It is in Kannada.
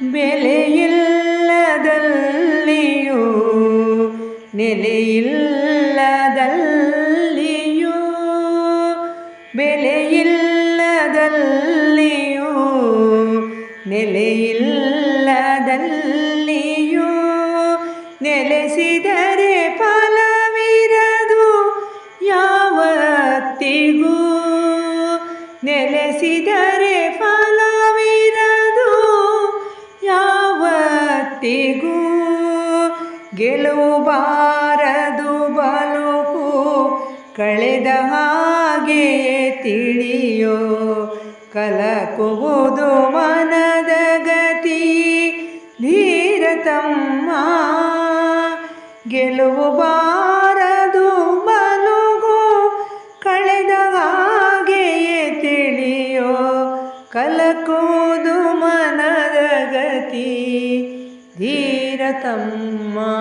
ಬೆಲೆಯಿಲ್ಲದಲ್ಲಿಯೂ ನೆಲೆಯಿಲ್ಲದಲ್ಲಿಯೂ ಬೆಲೆಯಿಲ್ಲದಲ್ಲಿಯೂ ನೆಲೆಯಿಲ್ಲದಲ್ಲಿಯೂ ನೆಲೆಸಿದರೆ ಫಲವಿರದು ಯಾವತ್ತಿಗೂ ನೆಲೆಸಿದರೆ ಫಲವಿರದು ಯಾವತ್ತಿಗೂ ಗೆಲುವು ಬಾರದು ಬಲುಕು ಕಳೆದ ಹಾಗೆ ತಿಳಿಯೋ ಕಲಕುವುದು ಮನದ ಗತಿ ಧೀರತಮ್ಮ ಗೆಲುವು ಬಾರದು ಬಲುಗು ಕಳೆದ ಹಾಗೆಯೇ ತಿಳಿಯೋ ಕಲಕುವುದು ಮನದ ಗತಿ धीरतं मा